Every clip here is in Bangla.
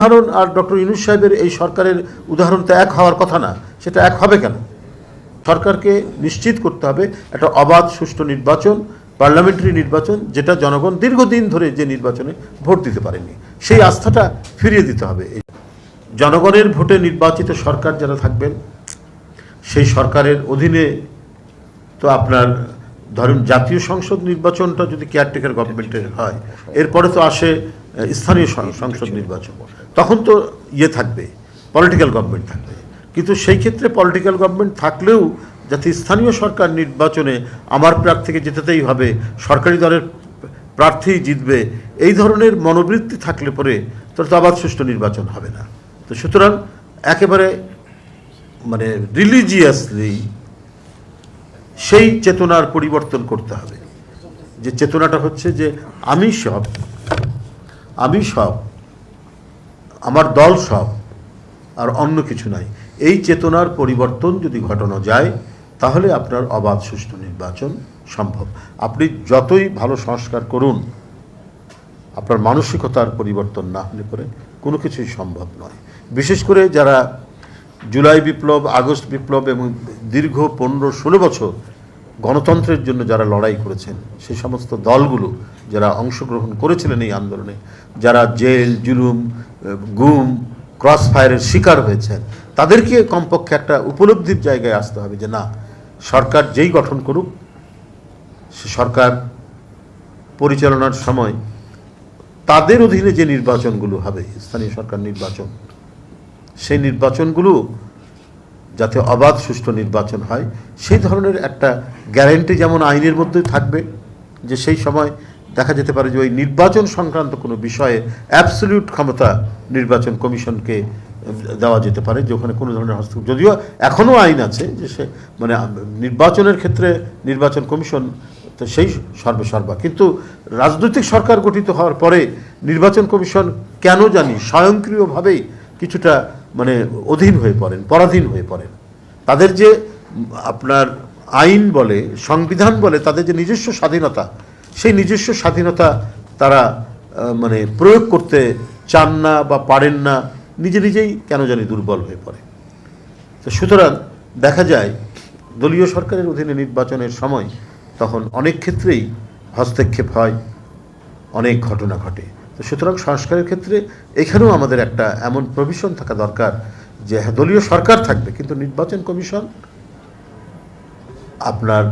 উদাহরণ আর ডক্টর ইউনুস সাহেবের এই সরকারের উদাহরণ তো এক হওয়ার কথা না, সেটা এক হবে কেন? সরকারকে নিশ্চিত করতে হবে একটা অবাধ, সুষ্ঠু নির্বাচন, পার্লামেন্টারি নির্বাচন, যেটা জনগণ দীর্ঘদিন ধরে যে নির্বাচনে ভোট দিতে পারেনি, সেই আস্থাটা ফিরিয়ে দিতে হবে। জনগণের ভোটে নির্বাচিত সরকার যারা থাকবেন, সেই সরকারের অধীনে তো আপনার, ধরুন জাতীয় সংসদ নির্বাচনটা যদি কেয়ারটেকার গভর্নমেন্টের হয়, এরপরে তো আসে স্থানীয় সংসদ নির্বাচন। তখন তো ইয়ে থাকবে পলিটিক্যাল গভর্নমেন্ট থাকবে। কিন্তু সেই ক্ষেত্রে পলিটিক্যাল গভর্নমেন্ট থাকলেও যাতে স্থানীয় সরকার নির্বাচনে আমার প্রার্থীকে যেতেই হবে, সরকারি দলের প্রার্থী জিতবে, এই ধরনের মনোবৃত্তি থাকলে পরে তো আবার সুষ্ঠু নির্বাচন হবে না। তো সুতরাং একেবারে মানে রিলিজিয়াসলি সেই চেতনার পরিবর্তন করতে হবে। যে চেতনাটা হচ্ছে যে আমি সব আমি সব, আমার দল সব, আর অন্য কিছু নাই। এই চেতনার পরিবর্তন যদি ঘটানো যায়, তাহলে আপনার অবাধ সুষ্ঠু নির্বাচন সম্ভব। আপনি যতই ভালো সংস্কার করুন, আপনার মানসিকতার পরিবর্তন না হলে পরে কোনো কিছুই সম্ভব নয়। বিশেষ করে যারা জুলাই বিপ্লব, আগস্ট বিপ্লব এবং দীর্ঘ পনেরো ষোলো বছর গণতন্ত্রের জন্য যারা লড়াই করেছেন, সে সমস্ত দলগুলো যারা অংশগ্রহণ করেছিলেন এই আন্দোলনে, যারা জেল, জুলুম গুম ক্রস ফায়ারের শিকার হয়েছেন, তাদেরকে কমপক্ষে একটা উপলব্ধির জায়গায় আসতে হবে যে না, সরকার যেই গঠন করুক, সে সরকার পরিচালনার সময় তাদের অধীনে যে নির্বাচনগুলো হবে, স্থানীয় সরকার নির্বাচন, সেই নির্বাচনগুলো যাতে অবাধ সুষ্ঠু নির্বাচন হয়, সেই ধরনের একটা গ্যারেন্টি যেমন আইনের মধ্যে থাকবে, যে সেই সময় দেখা যেতে পারে যে ওই নির্বাচন সংক্রান্ত কোনো বিষয়ে অ্যাবসলিউট ক্ষমতা নির্বাচন কমিশনকে দেওয়া যেতে পারে, যে ওখানে কোনো ধরনের হস্তক্ষেপ। যদিও এখনও আইন আছে যে সে মানে নির্বাচনের ক্ষেত্রে নির্বাচন কমিশন তো সেই সর্বেসর্বা। কিন্তু রাজনৈতিক সরকার গঠিত হওয়ার পরে নির্বাচন কমিশন কেন জানি স্বয়ংক্রিয়ভাবেই কিছুটা মানে অধীন হয়ে পড়েন, পরাধীন হয়ে পড়েন। তাদের যে আপনার আইন বলে, সংবিধান বলে, তাদের যে নিজস্ব স্বাধীনতা, সেই নিজস্ব স্বাধীনতা তারা মানে প্রয়োগ করতে চান না বা পারেন না, নিজে নিজেই কেন জানি দুর্বল হয়ে পড়ে। তো সুতরাং দেখা যায়, দলীয় সরকারের অধীনে নির্বাচনের সময় তখন অনেক ক্ষেত্রেই হস্তক্ষেপ হয়, অনেক ঘটনা ঘটে। তো সুতরাং সংস্কারের ক্ষেত্রে এখানেও আমাদের একটা এমন প্রভিশন থাকা দরকার যে হ্যাঁ দলীয় সরকার থাকবে, কিন্তু নির্বাচন কমিশন আপনার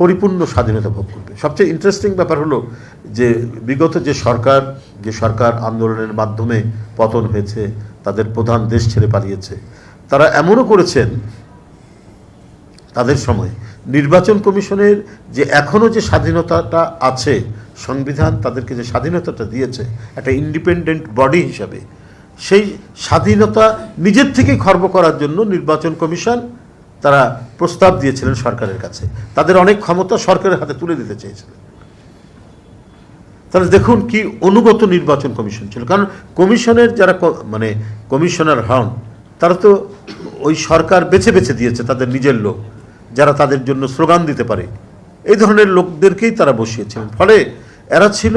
পরিপূর্ণ স্বাধীনতা ভোগ করবে। সবচেয়ে ইন্টারেস্টিং ব্যাপার হলো যে বিগত যে সরকার যে সরকার আন্দোলনের মাধ্যমে পতন হয়েছে, তাদের প্রধান দেশ ছেড়ে পালিয়েছে, তারা এমনও করেছেন তাদের সময় নির্বাচন কমিশনের যে এখনও যে স্বাধীনতাটা আছে সংবিধান, তাদেরকে যে স্বাধীনতাটা দিয়েছে, একটা ইন্ডিপেন্ডেন্ট বডি হিসাবে, সেই স্বাধীনতা নিজের থেকেই খর্ব করার জন্য নির্বাচন কমিশন তারা প্রস্তাব দিয়েছিলেন সরকারের কাছে। তাদের অনেক ক্ষমতা সরকারের হাতে তুলে দিতে চেয়েছিলেন তাহলে দেখুন কি অনুগত নির্বাচন কমিশন ছিল। কারণ কমিশনের যারা মানে কমিশনার হন, তারা তো ওই সরকার বেছে বেছে দিয়েছে তাদের নিজের লোক। যারা তাদের জন্য স্লোগান দিতে পারে। এই ধরনের লোকদেরকেই তারা বসিয়েছিলেন। ফলে এরা ছিল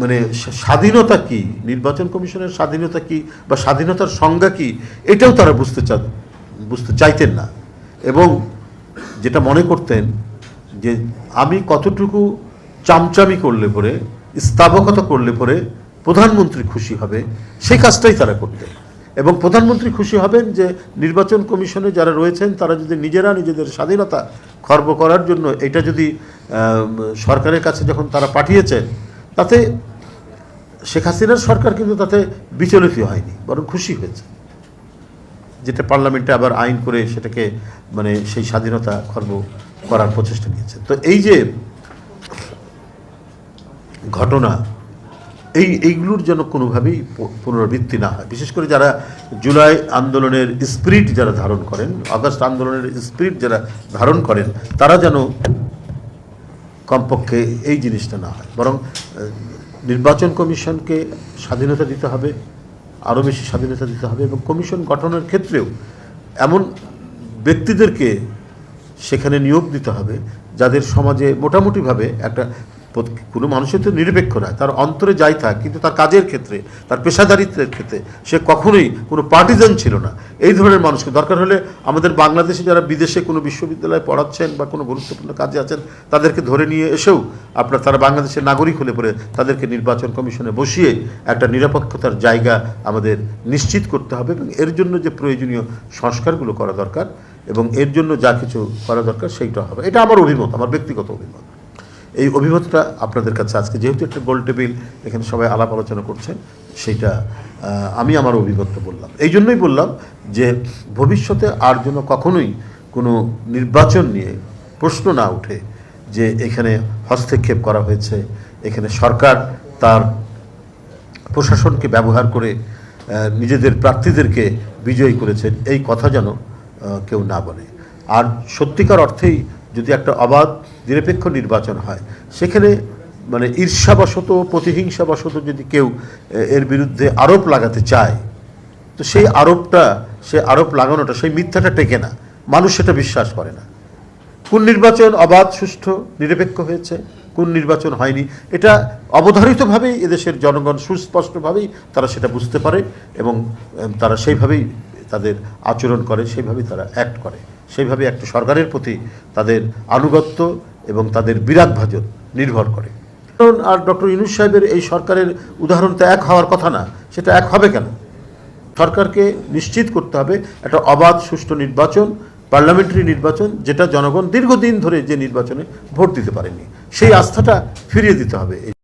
মানে স্বাধীনতা কি, নির্বাচন কমিশনের স্বাধীনতা কি বা স্বাধীনতার সংজ্ঞা কি, এটাও তারা বুঝতে চা, বুঝতে চাইতেন না। এবং যেটা মনে করতেন যে, আমি কতটুকু চামচামি করলে পরে স্থাবকতা করলে পরে প্রধানমন্ত্রী খুশি হবে, সেই কাজটাই তারা করতেন। এবং প্রধানমন্ত্রী খুশি হবেন যে নির্বাচন কমিশনে যারা রয়েছেন, তারা যদি নিজেরা নিজেদের স্বাধীনতা খর্ব করার জন্য এটা যদি সরকারের কাছে যখন তারা পাঠিয়েছেন তাতে শেখ হাসিনার সরকার কিন্তু তাতে বিচলিত হয়নি, বরং খুশি হয়েছে। যেটা পার্লামেন্টে আবার আইন করে সেটাকে মানে সেই স্বাধীনতা খর্ব করার প্রচেষ্টা নিয়েছে। তো এই যে ঘটনা এই, এইগুলোর যেন কোনোভাবেই পুনরাবৃত্তি না হয়। বিশেষ করে যারা জুলাই আন্দোলনের স্পিরিট যারা ধারণ করেন, আগস্ট আন্দোলনের স্পিরিট যারা ধারণ করেন, তারা যেন কমপক্ষে এই জিনিসটা না হয়। বরং নির্বাচন কমিশনকে স্বাধীনতা দিতে হবে আরও বেশি স্বাধীনতা দিতে হবে এবং কমিশন গঠনের ক্ষেত্রেও এমন ব্যক্তিদেরকে সেখানে নিয়োগ দিতে হবে যাদের সমাজে মোটামুটিভাবে একটা কোনো মানুষের তো নিরপেক্ষ নয়। তার অন্তরে যাই থাক, কিন্তু তার কাজের ক্ষেত্রে, তার পেশাদারিত্বের ক্ষেত্রে সে কখনোই কোনো পার্টিজান ছিল না। এই ধরনের মানুষকে দরকার হলে আমাদের বাংলাদেশে যারা বিদেশে কোনো বিশ্ববিদ্যালয়ে পড়াচ্ছেন বা কোনো গুরুত্বপূর্ণ কাজে আছেন, তাদেরকে ধরে নিয়ে এসেও আপনার তারা বাংলাদেশের নাগরিক হলে পরে তাদেরকে নির্বাচন কমিশনে বসিয়ে একটা নিরপেক্ষতার জায়গা আমাদের নিশ্চিত করতে হবে এবং এর জন্য যে প্রয়োজনীয় সংস্কারগুলো করা দরকার এবং এর জন্য যা কিছু করা দরকার সেইটা হবে। এটা আমার অভিমত, আমার ব্যক্তিগত অভিমত। এই অভিমতটা আপনাদের কাছে আজকে যেহেতু একটা গোল টেবিল, এখানে সবাই আলাপ আলোচনা করছেন সেইটা আমি আমার অভিমতটা বললাম। এই জন্যই বললাম যে ভবিষ্যতে আর যেন কখনোই কোনো নির্বাচন নিয়ে প্রশ্ন না ওঠে যে এখানে হস্তক্ষেপ করা হয়েছে, এখানে সরকার তার প্রশাসনকে ব্যবহার করে নিজেদের প্রার্থীদেরকে বিজয়ী করেছেন এই কথা যেন কেউ না বলে। আর সত্যিকার অর্থেই যদি একটা অবাধ, নিরপেক্ষ নির্বাচন হয়, সেখানে মানে ঈর্ষাবশত, প্রতিহিংসাবশত যদি কেউ এর বিরুদ্ধে আরোপ লাগাতে চায়, তো সেই আরোপটা, সে আরোপ লাগানোটা, সেই মিথ্যাটা টেকে না। মানুষ সেটা বিশ্বাস করে না। কোন নির্বাচন অবাধ, সুষ্ঠু, নিরপেক্ষ হয়েছে, কোন নির্বাচন হয়নি, এটা অবধারিতভাবেই এদেশের জনগণ সুস্পষ্টভাবেই তারা সেটা বুঝতে পারে এবং তারা সেইভাবেই তাদের আচরণ করে, সেইভাবেই তারা অ্যাক্ট করে। সেইভাবে একটা সরকারের প্রতি তাদের আনুগত্য এবং তাদের বিরাট ভাজন নির্ভর করে। কারণ, আর ডক্টর ইনুস সাহেবের এই সরকারের উদাহরণ তো এক হওয়ার কথা না, সেটা এক হবে কেন? সরকারকে নিশ্চিত করতে হবে একটা অবাধ, সুষ্ঠু নির্বাচন, পার্লামেন্টারি নির্বাচন, যেটা জনগণ দীর্ঘদিন ধরে যে নির্বাচনে ভোট দিতে পারেনি, সেই আস্থাটা ফিরিয়ে দিতে হবে।